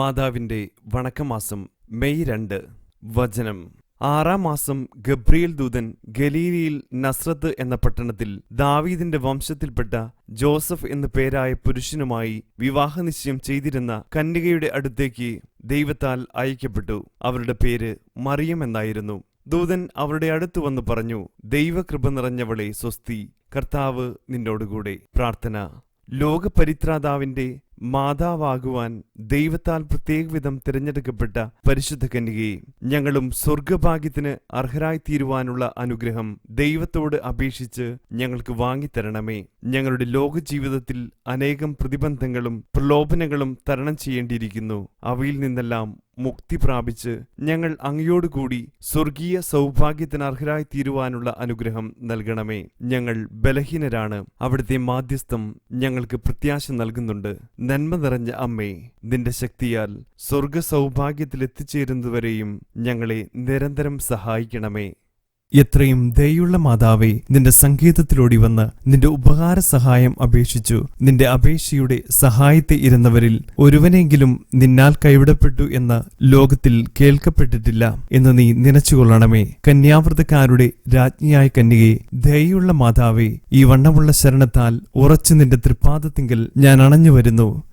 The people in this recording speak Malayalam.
മാതാവിന്റെ വണക്കമാസം മെയ് രണ്ട് വചനം. ആറാം മാസം ഗബ്രിയേൽ ദൂതൻ ഗലീലിയിൽ നസ്രത്ത് എന്ന പട്ടണത്തിൽ ദാവീദിന്റെ വംശത്തിൽപ്പെട്ട ജോസഫ് എന്നു പേരായ പുരുഷനുമായി വിവാഹനിശ്ചയം ചെയ്തിരുന്ന കന്യകയുടെ അടുത്തേക്ക് ദൈവത്താൽ അയക്കപ്പെട്ടു. അവരുടെ പേര് മറിയം എന്നായിരുന്നു. ദൂതൻ അവരുടെ അടുത്തു വന്നു പറഞ്ഞു ദൈവകൃപ നിറഞ്ഞവളെ സ്വസ്തി കർത്താവ് നിന്നോടുകൂടെ. പ്രാർത്ഥന. ലോകപരിത്രാതാവിന്റെ മാതാവാകുവാൻ ദൈവത്താൽ പ്രത്യേകവിധം തിരഞ്ഞെടുക്കപ്പെട്ട പരിശുദ്ധ കന്യകയെ ഞങ്ങളും സ്വർഗഭാഗ്യത്തിന് അർഹരായിത്തീരുവാനുള്ള അനുഗ്രഹം ദൈവത്തോട് അപേക്ഷിച്ച് ഞങ്ങൾക്ക് വാങ്ങിത്തരണമേ. ഞങ്ങളുടെ ലോകജീവിതത്തിൽ അനേകം പ്രതിബന്ധങ്ങളും പ്രലോഭനങ്ങളും തരണം ചെയ്യേണ്ടിയിരിക്കുന്നു. അവയിൽ നിന്നെല്ലാം മുക്തി പ്രാപിച്ച് ഞങ്ങൾ അങ്ങയോടുകൂടി സ്വർഗീയ സൗഭാഗ്യത്തിന് അർഹരായി തീരുവാനുള്ള അനുഗ്രഹം നൽകണമേ. ഞങ്ങൾ ബലഹീനരാണ്. അവിടുത്തെ മാധ്യസ്ഥം ഞങ്ങൾക്ക് പ്രത്യാശ നൽകുന്നുണ്ട്. നന്മ നിറഞ്ഞ അമ്മേ നിന്റെ ശക്തിയാൽ സ്വർഗ സൗഭാഗ്യത്തിൽ എത്തിച്ചേരുന്നതുവരെയും ഞങ്ങളെ നിരന്തരം സഹായിക്കണമേ. എത്രയും ദയുള്ള മാതാവേ നിന്റെ സങ്കേതത്തിലോടി വന്ന് നിന്റെ ഉപകാര സഹായം അപേക്ഷിച്ചു. നിന്റെ അപേക്ഷയുടെ സഹായത്തെ ഇരുന്നവരിൽ ഒരുവനെങ്കിലും നിന്നാൽ കൈവിടപ്പെട്ടു എന്ന് ലോകത്തിൽ കേൾക്കപ്പെട്ടിട്ടില്ല എന്ന് നീ നനച്ചുകൊള്ളണമേ. കന്യാവ്രതക്കാരുടെ രാജ്ഞിയായ കന്യകെ ദയുള്ള മാതാവേ ഈ വണ്ണമുള്ള ശരണത്താൽ ഉറച്ചു നിന്റെ തൃപ്പാദത്തിങ്കൽ ഞാൻ അണഞ്ഞു വരുന്നു